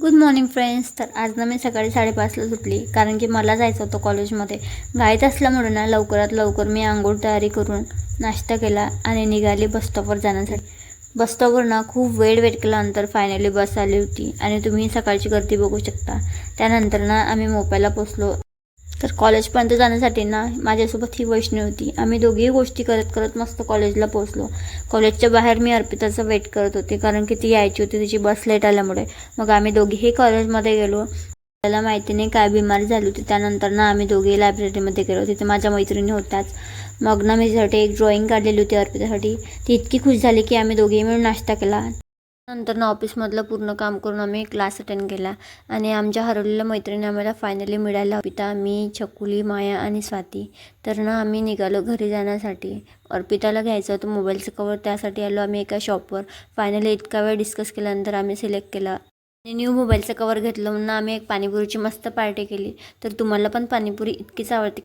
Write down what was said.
Good morning friends तर आज ना मी सकाळी साडेपाचला सुटली कारण की मला जायचं होतं कॉलेजमध्ये घाईत असल्यामुळे ना लवकरात लवकर मी आंघोळ तयारी करून नाश्ता केला आणि निघाली बस स्टॉपवर जाण्यासाठी. बस स्टॉपवर ना खूप वेळ वेट केल्यानंतर फायनली बस आली होती आणि तुम्ही सकाळची गर्दी बघू शकता. त्यानंतर ना आम्ही मोप्याला पोचलो तर कॉलेजपर्यंत जाण्यासाठी ना माझ्यासोबत ही वैष्णवी होती. आम्ही दोघीही गोष्टी करत करत मस्त कॉलेजला पोचलो कॉलेजच्या बाहेर मी अर्पिताचं वेट करत होते कारण की ती यायची होती तिची बस लेट आल्यामुळे. मग आम्ही दोघीही कॉलेजमध्ये गेलो. त्याला माहिती नाही काय बिमारी झाली होती. त्यानंतर ना आम्ही दोघे लायब्ररीमध्ये गेलो. तिथे माझ्या मैत्रिणी होत्याच. मग ना मी एक ड्रॉइंग काढलेली होती अर्पितासाठी. ती इतकी खुश झाली की आम्ही दोघेही मिळून नाश्ता केला. नंतर ना ऑफिसमधलं पूर्ण काम करून आम्ही क्लास अटेंड केला. आणि आमच्या हरवलेल्या मैत्रिणी आम्हाला फायनली मिळाल्या. अर्पिता मी छकुली माया आणि स्वाती. तर ना आम्ही निघालो घरी जाण्यासाठी. अर्पिताला घ्यायचं होतं मोबाईलचं कवर त्यासाठी आलो आम्ही एका शॉपवर फायनली इतका वेळ डिस्कस केल्यानंतर आम्ही सिलेक्ट केला. आणि न्यू मोबाईलचं कवर घेतलं म्हणून आम्ही एक पाणीपुरीची मस्त पार्टी केली. तर तुम्हाला पण पाणीपुरी इतकीच आवडते.